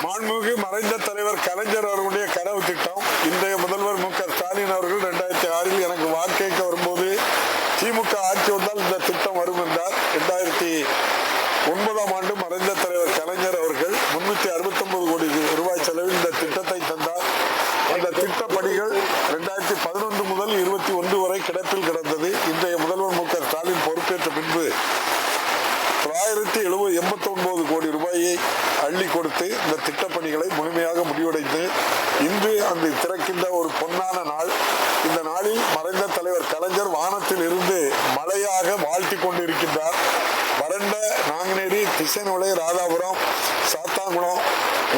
மாண்புமிகு மறைந்த தலைவர் கலைஞர் அவர்களுடைய கனவு திட்டம் இன்றைய முதல்வர் மு க ஸ்டாலின் அவர்கள் ரெண்டாயிரத்தி ஆறில் எனக்கு வாக்கேற்க வரும்போது திமுக ஆட்சி வந்தால் இந்த திட்டம் வரும் என்றார் ரெண்டாயிரத்தி ஒன்பதாம் ஆண்டு மறைந்த தலைவர் கலைஞர் அவர்கள் முன்னூத்தி அறுபத்தொன்பது கோடி ரூபாய் செலவில் இந்த திட்டத்தை தந்தார் அந்த திட்ட பணிகள் ரெண்டாயிரத்தி பதினொன்று முதல் இருபத்தி ஒன்று வரை கிடப்பில் கிடந்தது இன்றைய முதல்வர் மு க ஸ்டாலின் பொறுப்பேற்ற பின்பு தொள்ளாயிரத்தி எழுபது எண்பத்தி ஒன்பது கோடி ரூபாயை அள்ளி கொடுத்து இந்த பணிகளை முழுமையாக முடிவடைந்து இன்று அந்த திறக்கின்ற ஒரு பொன்னான நாள். இந்த நாளில் மறைந்த தலைவர் கலைஞர் வானத்தில் இருந்து மழையாக வாழ்த்தி கொண்டிருக்கின்றார். வறண்ட நாங்குநேரி திசைநுலை ராதாபுரம் சாத்தாங்குளம்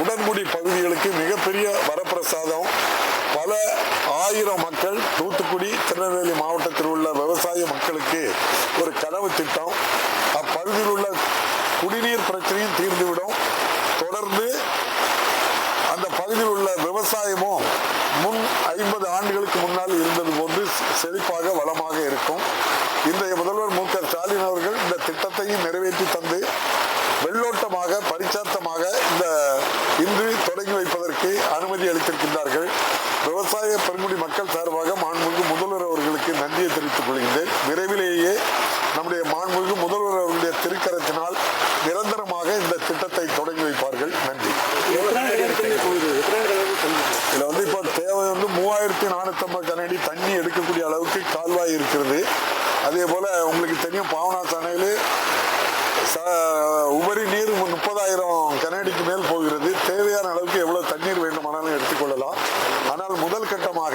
உடன்குடி பகுதிகளுக்கு மிகப்பெரிய வரப்பிரசாதம். பல ஆயிரம் மக்கள் தூத்துக்குடி திருநெல்வேலி மாவட்டத்தில் உள்ள விவசாய மக்களுக்கு ஒரு கனவு திட்டம். அப்பகுதியில் உள்ள குடிநீர் பிரச்சனையும் தீர்ந்துவிடும். தொடர்ந்து அந்த பகுதியில் உள்ள விவசாயமும் முன் ஐம்பது ஆண்டுகளுக்கு முன்னால் இருந்தது போன்று செழிப்பாக வளமாக இருக்கும். இன்றைய முதல்வர் மு க ஸ்டாலின் அவர்கள் இந்த திட்டத்தையும் நிறைவேற்றி தந்து வெள்ளோட்டமாக பரிச்சார்த்தமாக இந்த இன்று தொடங்கி வைப்பதற்கு அனுமதி அளித்திருக்கின்றார்கள். விவசாய பெருங்குடி மக்கள் சார்பாக மாண்புமிகு முதல்வர் அவர்களுக்கு நன்றியை தெரிவித்துக் கொள்கின்றேன் விரைவிலேயே நம்முடைய மாண்புமிகு முதல்வர் அவர்களுடைய திருக்கரத்தினால் நிரந்தரமாக இந்த திட்டத்தை தொடங்கி வைப்பார்கள் நன்றி இதுல வந்து இப்போ தேவை வந்து மூவாயிரத்தி கனடி தண்ணி எடுக்கக்கூடிய அளவுக்கு கால்வாய் இருக்கிறது. அதே போல் உங்களுக்கு தெரியும் பாவனாஸ் அணையில் உபரி நீர் முப்பதாயிரம் கனடிக்கு மேல் போகிறது. தேவையான அளவுக்கு எவ்வளோ தண்ணீர் வேண்டுமானாலும் எடுத்துக்கொள்ளலாம் ஆனால் முதல் கட்டமாக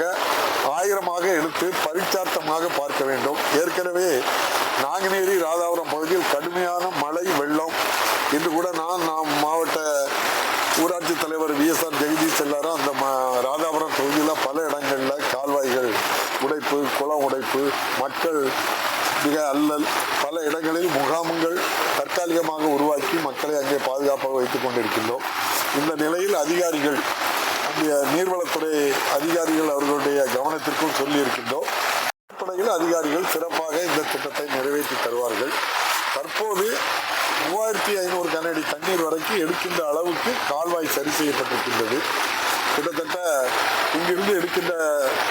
ஆயிரமாக எடுத்து பரிச்சார்த்தமாக பார்க்க வேண்டும். ஏற்கனவே நாங்குநேரி ராதாபுரம் பகுதியில் கடுமையான மழை வெள்ளம் இன்று கூட நான் நாம் மாவட்ட ஊராட்சி தலைவர் விஎஸ்ஆர் ஜெகதீஷ் எல்லாரும் அந்த ம- ராதாபுரம் தொகுதியில் பல இடங்களில் கால்வாய்கள் உடைப்பு குளம் உடைப்பு மக்கள் மிக அல்லல். பல இடங்களில் முகாம்கள் தற்காலிகமாக உருவாக்கி மக்களை அங்கே பாதுகாப்பாக வைத்துக் கொண்டிருக்கின்றோம். இந்த நிலையில் அதிகாரிகள் அந்த நீர்வளத்துறை அதிகாரிகள் அவர்களுடைய கவனத்திற்கும் சொல்லியிருக்கின்றோம். அடிப்படையில் அதிகாரிகள் சிறப்பாக இந்த திட்டத்தை நிறைவேற்றி தருவார்கள். தற்போது மூவாயிரத்தி ஐநூறு கனடி தண்ணீர் வரைக்கும் எடுக்கின்ற அளவுக்கு கால்வாய் சரி செய்யப்பட்டிருக்கின்றது. கிட்டத்தட்ட இங்கிருந்து எடுக்கின்ற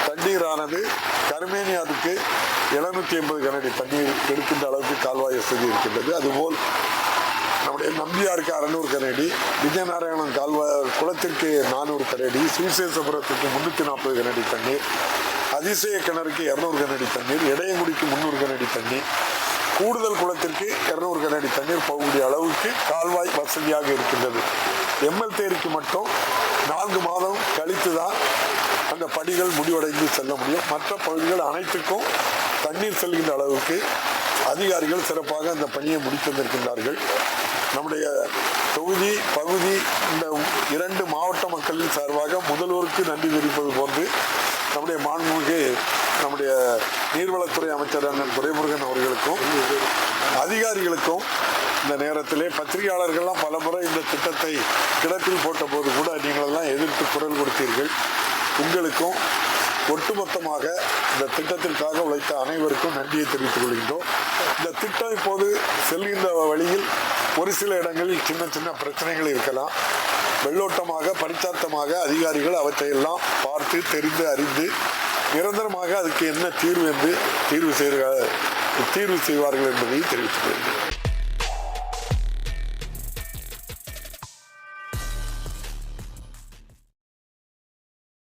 தண்ணீரானது கருமேனியாவுக்கு எழுநூற்றி ஐம்பது கனடி தண்ணீர் எடுக்கின்ற அளவுக்கு கால்வாய் வசதி இருக்கின்றது. அதுபோல் நம்முடைய நம்பியாருக்கு அறநூறு கனடி விஜயநாராயணன் கால்வாய் குளத்திற்கு நானூறு கனடி சுவிசேஷபுரத்துக்கு முன்னூற்றி நாற்பது கனடி தண்ணீர் அதிசய கிணறுக்கு இரநூறு கனடி தண்ணீர் இடையங்குடிக்கு முந்நூறு கனடி தண்ணீர் கூடுதல் குளத்திற்கு இரநூறு கனடி தண்ணீர் போகக்கூடிய அளவுக்கு கால்வாய் வசதியாக இருக்கின்றது. எம்எல் தேரிக்கு மட்டும் நான்கு மாதம் கழித்து தான் அந்த பணிகள் முடிவடைந்து செல்ல முடியும். மற்ற பகுதிகள் அனைத்துக்கும் தண்ணீர் செல்கின்ற அளவுக்கு அதிகாரிகள் சிறப்பாக அந்த பணியை முடித்து வந்திருக்கின்றார்கள். நம்முடைய தொகுதி பகுதி இந்த இரண்டு மாவட்ட மக்களின் சார்பாக முதல்வருக்கு நன்றி தெரிவிப்பது போன்று நம்முடைய மாண்புமிகு நம்முடைய நீர்வளத்துறை அமைச்சர் அண்ணன் துரைமுருகன் அவர்களுக்கும் அதிகாரிகளுக்கும் இந்த நேரத்திலே பத்திரிகையாளர்கள்லாம் பலமுறை இந்த திட்டத்தை கிடப்பில் போட்டபோது கூட நீங்களெல்லாம் எதிர்த்து குரல் கொடுத்தீர்கள். உங்களுக்கும் ஒட்டுமொத்தமாக இந்த திட்டத்திற்காக உழைத்த அனைவருக்கும் நன்றியை தெரிவித்துக் கொள்கின்றோம். இந்த திட்டம் இப்போது செல்கின்ற வழியில் ஒரு சில இடங்களில் சின்ன சின்ன பிரச்சனைகள் இருக்கலாம். வெள்ளோட்டமாக பரிச்சார்த்தமாக அதிகாரிகள் அவற்றையெல்லாம் பார்த்து தெரிந்து அறிந்து நிரந்தரமாக அதுக்கு என்ன தீர்வு என்று தீர்வு செய்கிற தீர்வு செய்வார்கள் என்பதை தெரிவித்துக் கொள்கிறேன்.